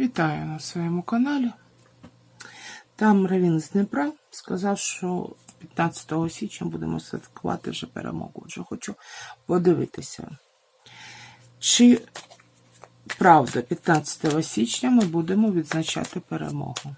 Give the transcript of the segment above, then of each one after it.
Вітаю на своєму каналі. Там Равін з Дніпра сказав, що 15 січня будемо святкувати вже перемогу. Отже, хочу подивитися, чи правда 15 січня ми будемо відзначати перемогу.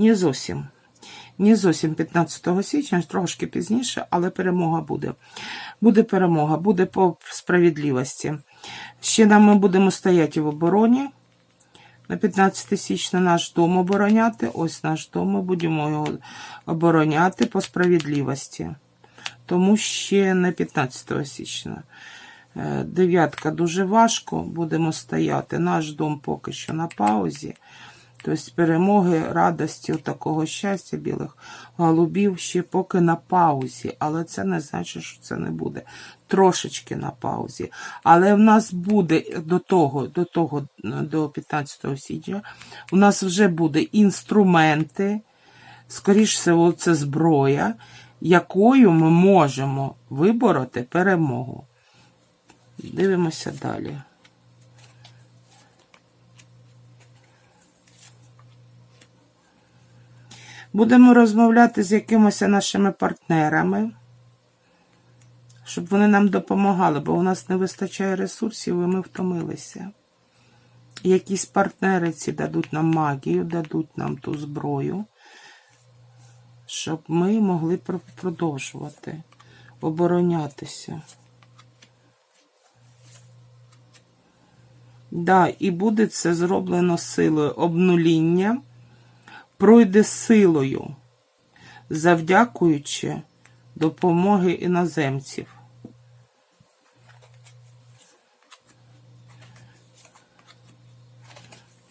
Не зовсім. Не зовсім 15 січня, трошки пізніше, але перемога буде. Буде перемога, буде по справедливості. Ще нам ми будемо стояти в обороні. На 15 січня наш дом обороняти. Ось наш дом, ми будемо його обороняти по справедливості. Тому ще не 15 січня. Е, Дев'ятка дуже важко, будемо стояти. Наш дом поки що на паузі. Тобто перемоги, радості, такого щастя білих голубів ще поки на паузі. Але це не значить, що це не буде. Трошечки на паузі. Але в нас буде до того, до того, до 15 січня, у нас вже буде інструменти, скоріш всього, це зброя, якою ми можемо вибороти перемогу. Дивимося далі. Будемо розмовляти з якимось нашими партнерами, щоб вони нам допомагали, бо у нас не вистачає ресурсів і ми втомилися. Якісь партнери ці дадуть нам магію, дадуть нам ту зброю, щоб ми могли продовжувати оборонятися. Да, і буде це зроблено силою обнуління пройде силою, завдякуючи допомоги іноземців.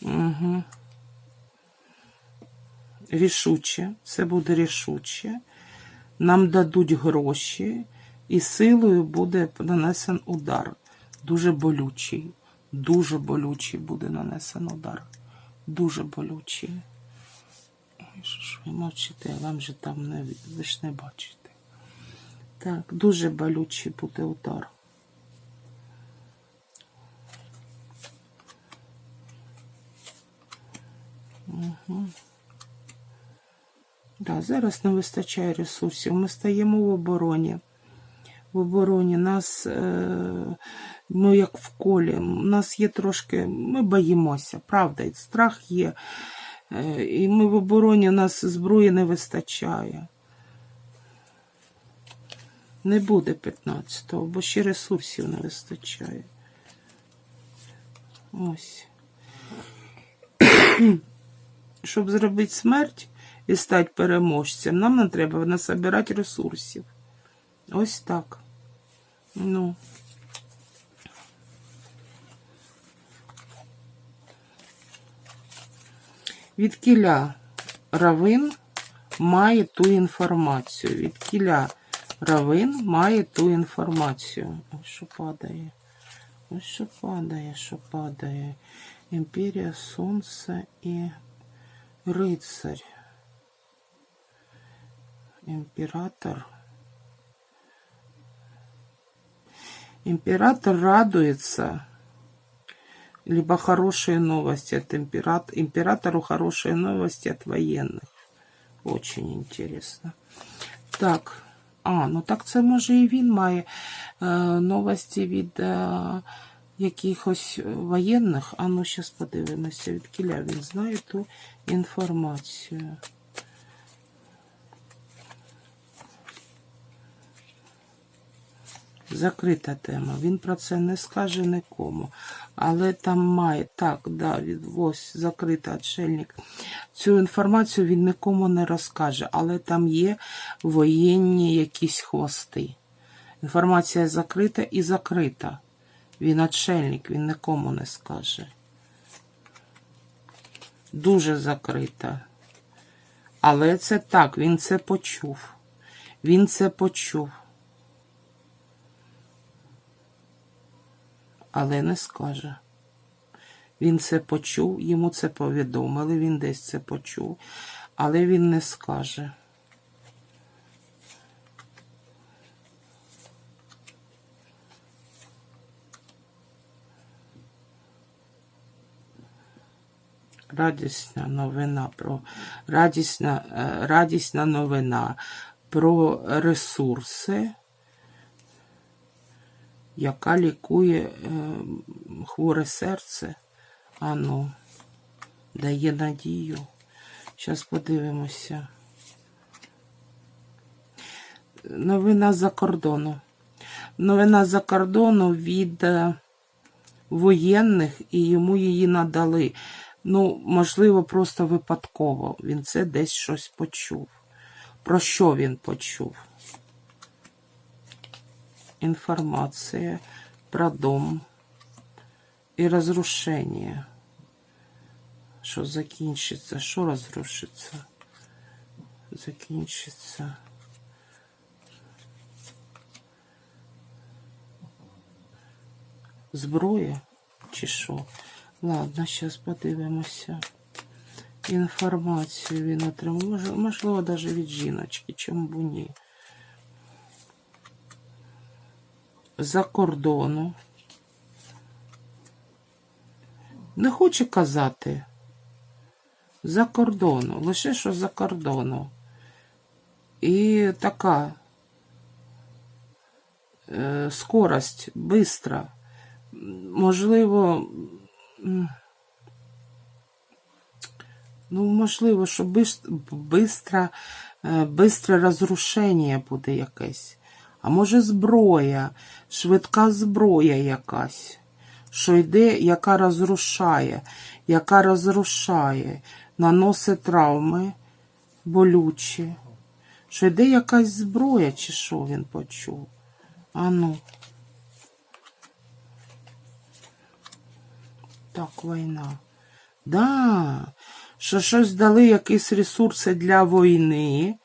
Угу. Рішуче, це буде рішуче. Нам дадуть гроші, і силою буде нанесен удар. Дуже болючий, дуже болючий буде нанесен удар. Дуже болючий. Що ж ви мовчите, вам же там не ви ж не бачите. Так, дуже болючий буде удар. Угу. Да, зараз не вистачає ресурсів. Ми стаємо в обороні. В обороні нас, е, ну як в колі, у нас є трошки, ми боїмося, правда, і страх є. Е, і ми в обороні у нас зброї не вистачає. Не буде 15-го, бо ще ресурсів не вистачає. Ось. Щоб зробити смерть і стати переможцем, нам не треба насобирати ресурсів. Ось так. Ну. Від кіля равин має ту інформацію. Від кіля равин має ту інформацію. Ось що падає. Ось що падає, що падає. Імперія Сонце і рицарь. Імператор. Император радуется либо хорошие новости от императора, императору хорошие новости от военных. Очень интересно. Так, а, ну так це може і він має е, новості від е, якихось воєнних. А ну, зараз подивимося, від кіля він знає ту інформацію. Закрита тема. Він про це не скаже нікому. Але там має так, да, ось закритий отшельник. Цю інформацію він нікому не розкаже, але там є воєнні якісь хвости. Інформація закрита і закрита. Він отшельник, він нікому не скаже. Дуже закрита. Але це так, він це почув. Він це почув. Але не скаже. Він це почув, йому це повідомили, він десь це почув, але він не скаже. Радісна новина про радісна, е, радісна новина про ресурси, яка лікує е, хворе серце. Ану, дає надію. Зараз подивимося. Новина за кордону. Новина за кордону від е, воєнних і йому її надали. Ну, можливо, просто випадково. Він це десь щось почув. Про що він почув? Інформація про дом і розрушення. Що закінчиться? Що розрушиться? Закінчиться. Зброя чи що? Ладно, зараз подивимося. Інформацію він отримав. Мож- Можливо, навіть від жіночки, чому б ні. За кордону. Не хоче казати. За кордону. Лише що за кордону. І така е, скорость, бистра. Можливо, ну, можливо, що бистро, бистре розрушення буде якесь. А може зброя, швидка зброя якась, що йде, яка розрушає, яка розрушає, наносить травми болючі. Що йде якась зброя, чи що він почув? А ну. Так, війна. Да, що щось дали якісь ресурси для війни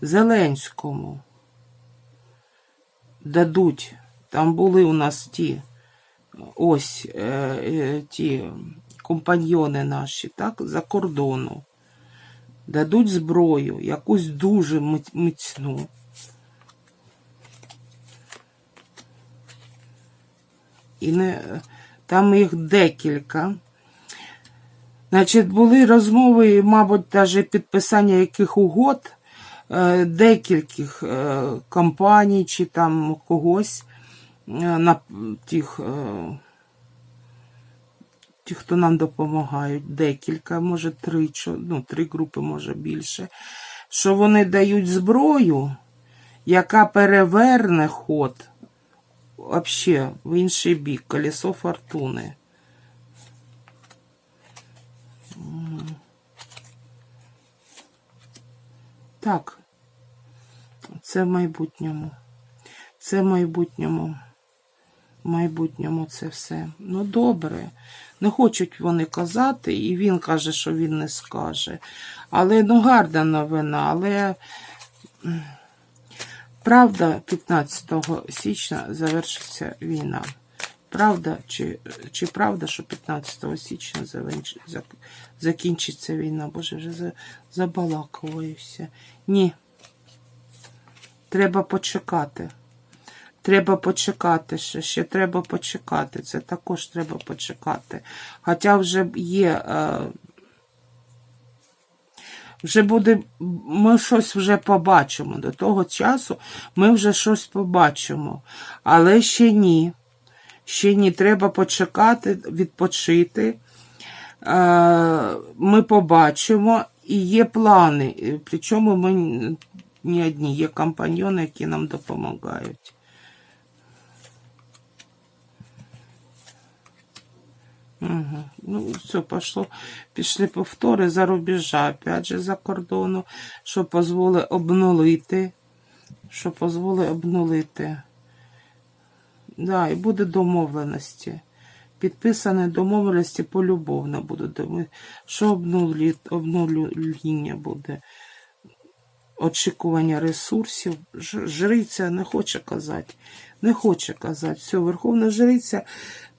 Зеленському. Дадуть. Там були у нас ті ось е, е, ті компаньйони наші, так, за кордону. Дадуть зброю, якусь дуже міцну. І не, там їх декілька. Значить, були розмови, мабуть, навіть підписання яких угод, декільких е, компаній чи там когось е, на тих, е, ті, хто нам допомагають, декілька, може три, ну, три групи, може більше, що вони дають зброю, яка переверне ход вообще в інший бік, колесо фортуни. Так, це в майбутньому. Це в майбутньому. В майбутньому це все. Ну, добре. Не хочуть вони казати, і він каже, що він не скаже. Але ну гарна новина, але правда, 15 січня завершиться війна. Правда, чи, чи правда, що 15 січня закінчиться війна? Боже, вже за- забалакуюся. Ні. Треба почекати. Треба почекати ще, ще треба почекати. Це також треба почекати. Хоча вже є. Е, вже буде, ми щось вже побачимо. До того часу ми вже щось побачимо. Але ще ні. Ще ні, треба почекати, відпочити. Е, Ми побачимо, і є плани. Причому ми не одні, є компаньйони, які нам допомагають. Угу. Ну, все, пошло, пішли повтори за рубежа, опять же за кордону, що дозволить обнулити. Що дозволить обнулити. Да, і буде домовленості. Підписані домовленості полюбовно будуть. Що обнулі, обнуління буде? Очікування ресурсів. Жриця не хоче казати. Не хоче казати. Все, Верховна Жриця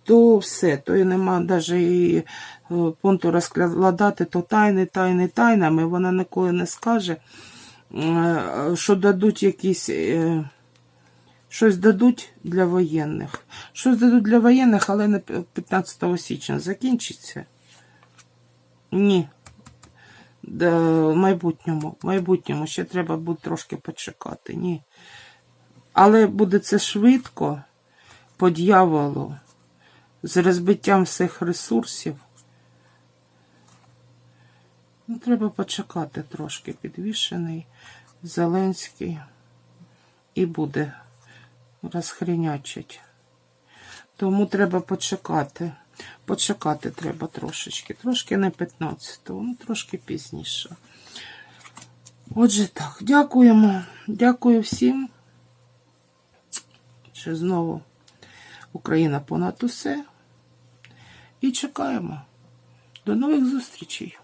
то все, то і нема навіть і пункту розкладати, то тайни, тайни, тайнами. Вона ніколи не скаже, е, що дадуть якісь. е, Щось дадуть для воєнних. Щось дадуть для воєнних, але не 15 січня закінчиться. Ні. Да, в майбутньому. В майбутньому ще треба буде трошки почекати. Ні. Але буде це швидко, по дьяволу, з розбиттям всіх ресурсів. Ну, треба почекати трошки підвішений. Зеленський і буде розхрінячить. Тому треба почекати. Почекати треба трошечки. Трошки не 15-го, ну трошки пізніше. Отже, так, дякуємо. Дякую всім. Ще знову Україна понад усе. І чекаємо. До нових зустрічей.